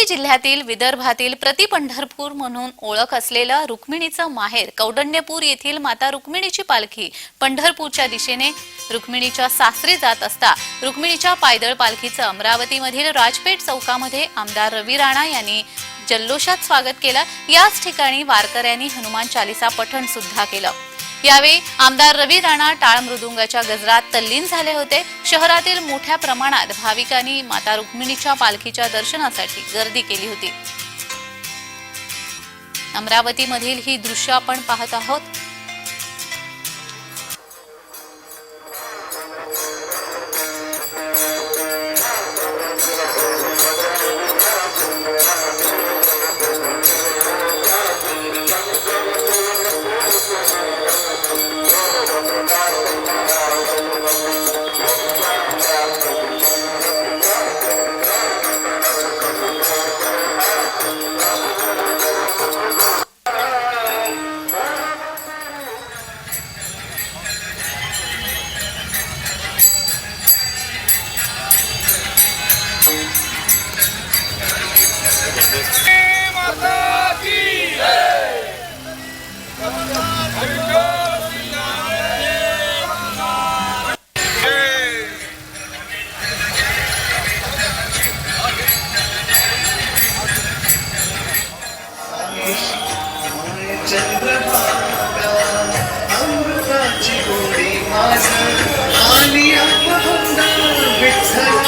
अमरावती जिल्ह्यातील विदर्भातील प्रति पंढरपूर म्हणून ओळख असलेलं रुक्मिणीचं माहेर कौडण्यपूर येथील माता रुक्मिणीची पालखी पंढरपूरच्या दिशेने रुक्मिणीच्या सासरी जात असता रुक्मिणीच्या पायदळ पालखीचं अमरावतीमधील राजपेठ चौकामध्ये आमदार रवी राणा यांनी जल्लोषात स्वागत केलं. याच ठिकाणी वारकऱ्यांनी हनुमान चालिसा पठण सुद्धा केलं. यावेळी आमदार रवी राणा टाळ मृदुंगाच्या गजरात तल्लीन झाले होते. शहरातील मोठ्या प्रमाणात भाविकांनी माता रुक्मिणीच्या पालखीच्या दर्शनासाठी गर्दी केली होती. अमरावतीमधील ही दृश्य आपण पाहत आहोत. चंद्रभागा अमृताची गोडी माझ आली अंग विठ्ठल